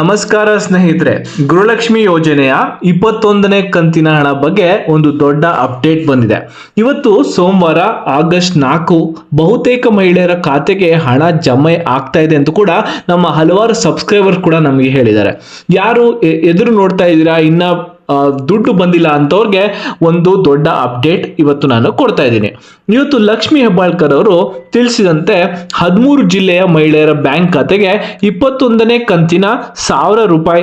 ನಮಸ್ಕಾರ ಸ್ನೇಹಿತರೆ, ಗೃಹಲಕ್ಷ್ಮಿ ಯೋಜನೆಯ ಇಪ್ಪತ್ತೊಂದನೇ ಕಂತಿನ ಹಣ ಬಗ್ಗೆ ಒಂದು ದೊಡ್ಡ ಅಪ್ಡೇಟ್ ಬಂದಿದೆ. ಇವತ್ತು ಸೋಮವಾರ ಆಗಸ್ಟ್ ನಾಲ್ಕು ಬಹುತೇಕ ಮಹಿಳೆಯರ ಖಾತೆಗೆ ಹಣ ಜಮೆ ಆಗ್ತಾ ಇದೆ ಅಂತ ಕೂಡ ನಮ್ಮ ಹಲವಾರು ಸಬ್ಸ್ಕ್ರೈಬರ್ ಕೂಡ ನಮಗೆ ಹೇಳಿದ್ದಾರೆ. ಯಾರು ಎದುರು ನೋಡ್ತಾ ಇದ್ದೀರಾ, ಇನ್ನ ದುಡ್ಡು ಬಂದಿಲ್ಲ ಅಂತವ್ರಿಗೆ ಒಂದು ದೊಡ್ಡ ಅಪ್ಡೇಟ್ ಇವತ್ತು ನಾನು ಕೊಡ್ತಾ ಇದ್ದೀನಿ. ಇವತ್ತು ಲಕ್ಷ್ಮಿ ಹೆಬ್ಬಾಳ್ಕರ್ ಅವರು ತಿಳಿಸಿದಂತೆ ಹದಿಮೂರು ಜಿಲ್ಲೆಯ ಮಹಿಳೆಯರ ಬ್ಯಾಂಕ್ ಖಾತೆಗೆ ಇಪ್ಪತ್ತೊಂದನೇ ಕಂತಿನ ಸಾವಿರ ರೂಪಾಯಿ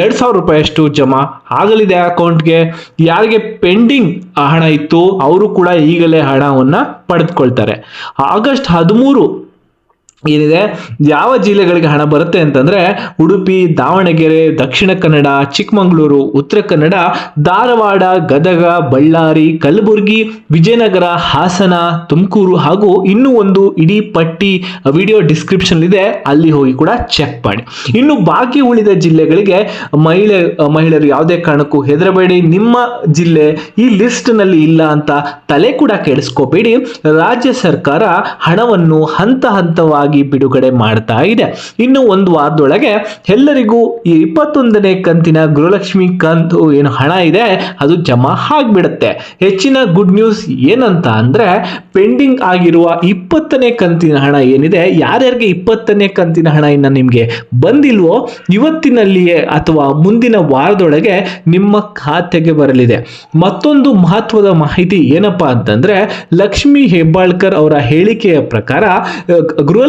ಎರಡು ಸಾವಿರ ರೂಪಾಯಿಯಷ್ಟು ಜಮಾ ಆಗಲಿದೆ ಅಕೌಂಟ್ಗೆ. ಯಾರಿಗೆ ಪೆಂಡಿಂಗ್ ಹಣ ಇತ್ತು, ಅವರು ಕೂಡ ಈಗಲೇ ಹಣವನ್ನು ಪಡೆದುಕೊಳ್ತಾರೆ. ಆಗಸ್ಟ್ ಹದಿಮೂರು ಏನಿದೆ? ಯಾವ ಜಿಲ್ಲೆಗಳಿಗೆ ಹಣ ಬರುತ್ತೆ ಅಂತಂದ್ರೆ ಉಡುಪಿ, ದಾವಣಗೆರೆ, ದಕ್ಷಿಣ ಕನ್ನಡ, ಚಿಕ್ಕಮಗಳೂರು, ಉತ್ತರ ಕನ್ನಡ, ಧಾರವಾಡ, ಗದಗ, ಬಳ್ಳಾರಿ, ಕಲಬುರಗಿ, ವಿಜಯನಗರ, ಹಾಸನ, ತುಮಕೂರು ಹಾಗೂ ಇನ್ನೂ ಒಂದು ಇಡೀ ಪಟ್ಟಿ ವಿಡಿಯೋ ಡಿಸ್ಕ್ರಿಪ್ಷನ್ ಇದೆ. ಅಲ್ಲಿ ಹೋಗಿ ಕೂಡ ಚೆಕ್ ಮಾಡಿ. ಇನ್ನು ಬಾಕಿ ಉಳಿದ ಜಿಲ್ಲೆಗಳಿಗೆ ಮಹಿಳೆ, ಮಹಿಳೆಯರು ಯಾವುದೇ ಕಾರಣಕ್ಕೂ ಹೆದರಬೇಡಿ. ನಿಮ್ಮ ಜಿಲ್ಲೆ ಈ ಲಿಸ್ಟ್ನಲ್ಲಿ ಇಲ್ಲ ಅಂತ ತಲೆ ಕೂಡ ಕೆಡಿಸ್ಕೋಬೇಡಿ. ರಾಜ್ಯ ಸರ್ಕಾರ ಹಣವನ್ನು ಹಂತ ಹಂತವಾಗಿ ಬಿಡುಗಡೆ ಮಾಡ್ತಾ ಇದೆ. ಇನ್ನು ಒಂದು ವಾರದೊಳಗೆ ಎಲ್ಲರಿಗೂ ಈ ಇಪ್ಪತ್ತೊಂದನೇ ಕಂತಿನ ಗೃಹಲಕ್ಷ್ಮಿ ಕಂತು ಏನು ಹಣ ಇದೆ ಅದು ಜಮಾ ಆಗ್ಬಿಡುತ್ತೆ. ಹೆಚ್ಚಿನ ಗುಡ್ ನ್ಯೂಸ್ ಏನಂತ ಅಂದ್ರೆ ಪೆಂಡಿಂಗ್ ಆಗಿರುವ ಇಪ್ಪತ್ತನೇ ಕಂತಿನ ಹಣ ಏನಿದೆ ಯಾರ್ಯಾರಿಗೆ ಇಪ್ಪತ್ತನೇ ಕಂತಿನ ಹಣ ಇನ್ನ ನಿಮಗೆ ಬಂದಿಲ್ವೋ ಇವತ್ತಿನಲ್ಲಿಯೇ ಅಥವಾ ಮುಂದಿನ ವಾರದೊಳಗೆ ನಿಮ್ಮ ಖಾತೆಗೆ ಬರಲಿದೆ. ಮತ್ತೊಂದು ಮಹತ್ವದ ಮಾಹಿತಿ ಏನಪ್ಪಾ ಅಂತಂದ್ರೆ ಲಕ್ಷ್ಮಿ ಹೆಬ್ಬಾಳ್ಕರ್ ಅವರ ಹೇಳಿಕೆಯ ಪ್ರಕಾರ ಅಹ್,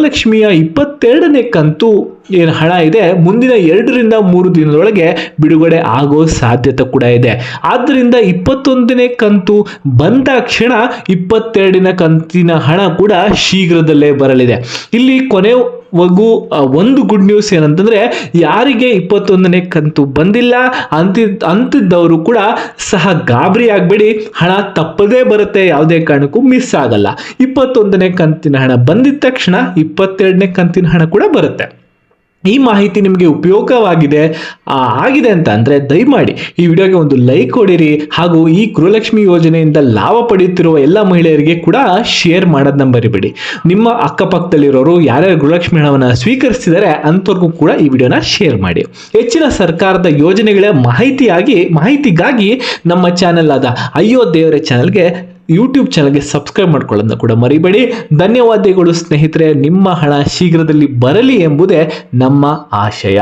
ಗೃಹಲಕ್ಷ್ಮಿಯ ಇಪ್ಪತ್ತೆರಡನೇ ಕಂತು ಏನು ಹಣ ಇದೆ? ಮುಂದಿನ ಎರಡರಿಂದ ಮೂರು ದಿನದೊಳಗೆ ಬಿಡುಗಡೆ ಆಗೋ ಸಾಧ್ಯತೆ ಕೂಡ ಇದೆ. ಆದ್ದರಿಂದ ಇಪ್ಪತ್ತೊಂದನೇ ಕಂತು ಬಂದ ಕ್ಷಣ ಇಪ್ಪತ್ತೆರಡಿನ ಕಂತಿನ ಹಣ ಕೂಡ ಶೀಘ್ರದಲ್ಲೇ ಬರಲಿದೆ. ಇಲ್ಲಿ ಕೊನೆ ವರೆಗೂ ಒಂದು ಗುಡ್ ನ್ಯೂಸ್ ಏನಂತಂದ್ರೆ, ಯಾರಿಗೆ ಇಪ್ಪತ್ತೊಂದನೇ ಕಂತು ಬಂದಿಲ್ಲ, ಅಂತ, ಅಂತಿದ್ದವರು ಕೂಡ ಸಹ ಗಾಬರಿ ಆಗಬೇಡಿ, ಹಣ ತಪ್ಪದೇ ಬರುತ್ತೆ, ಯಾವುದೇ ಕಾರಣಕ್ಕೂ ಮಿಸ್ ಆಗಲ್ಲ. ಇಪ್ಪತ್ತೊಂದನೇ ಕಂತಿನ ಹಣ ಬಂದಿದ ತಕ್ಷಣ ಇಪ್ಪತ್ತೆರಡನೇ ಕಂತಿನ ಹಣ ಕೂಡ ಬರುತ್ತೆ. ಈ ಮಾಹಿತಿ ನಿಮಗೆ ಉಪಯೋಗವಾಗಿದೆ ಆಗಿದೆ ಅಂತ ಅಂದರೆ ದಯಮಾಡಿ ಈ ವಿಡಿಯೋಗೆ ಒಂದು ಲೈಕ್ ಕೊಡಿರಿ ಹಾಗೂ ಈ ಗೃಹಲಕ್ಷ್ಮಿ ಯೋಜನೆಯಿಂದ ಲಾಭ ಪಡೆಯುತ್ತಿರುವ ಎಲ್ಲ ಮಹಿಳೆಯರಿಗೆ ಕೂಡ ಶೇರ್ ಮಾಡೋದನ್ನ ಬರಿಬೇಡಿ ನಿಮ್ಮ ಅಕ್ಕಪಕ್ಕದಲ್ಲಿರೋರು ಯಾರ್ಯಾರು ಗೃಹಲಕ್ಷ್ಮಿ ಹಣವನ್ನು ಸ್ವೀಕರಿಸಿದರೆ ಅಂಥವ್ರಿಗೂ ಕೂಡ ಈ ವಿಡಿಯೋನ ಶೇರ್ ಮಾಡಿ. ಹೆಚ್ಚಿನ ಸರ್ಕಾರದ ಯೋಜನೆಗಳ ಮಾಹಿತಿಯಾಗಿ, ಮಾಹಿತಿಗಾಗಿ ನಮ್ಮ ಚಾನೆಲ್ ಆದ ಅಯ್ಯೋ ದೇವರ ಚಾನೆಲ್ಗೆ ಯೂಟ್ಯೂಬ್ ಚಾನಲ್ಗೆ ಸಬ್ಸ್ಕ್ರೈಬ್ ಮಾಡ್ಕೊಳ್ಳೋದನ್ನ ಕೂಡ ಮರಿಬೇಡಿ. ಧನ್ಯವಾದಗಳು ಸ್ನೇಹಿತರೆ, ನಿಮ್ಮ ಹಣ ಶೀಘ್ರದಲ್ಲಿ ಬರಲಿ ಎಂಬುದೇ ನಮ್ಮ ಆಶಯ.